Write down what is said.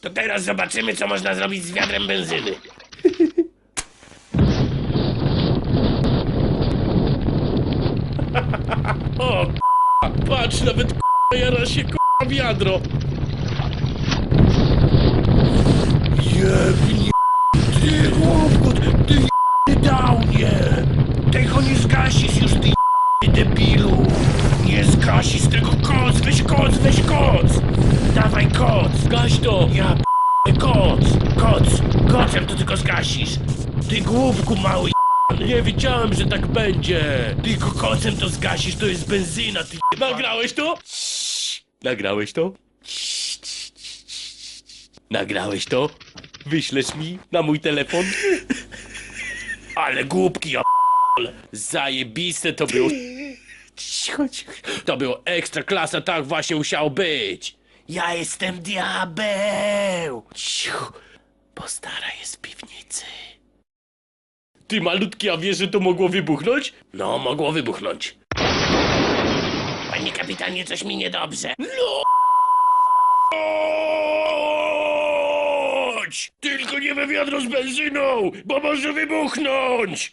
To teraz zobaczymy, co można zrobić z wiadrem benzyny. O, k***a, patrz, nawet k***a, jara się k***a wiadro. Jebnie, ty głupku, ty ty downie! Tego nie zgasisz już, ty jebny debilu! Nie zgasisz tego koc, weź koc, weź koc! Dawaj koc! Gaś to! Ja p***ę koc! Koc! Kocem to tylko zgasisz! Ty głupku mały! Nie wiedziałem, że tak będzie. Tylko kocem to zgasisz, to jest benzyna, ty. Nagrałeś to? Nagrałeś to? Nagrałeś to? Wyślesz mi na mój telefon? Ale głupki, ja Zajebiste to było. Cicho. To było ekstra klasa, tak właśnie musiało być. Ja jestem diabeł! Cicho, bo stara jest w piwnicy. Ty malutki, a wiesz, że to mogło wybuchnąć? No, mogło wybuchnąć. Panie kapitanie, coś mi niedobrze. No! Tylko nie we wiadro z benzyną, bo może wybuchnąć!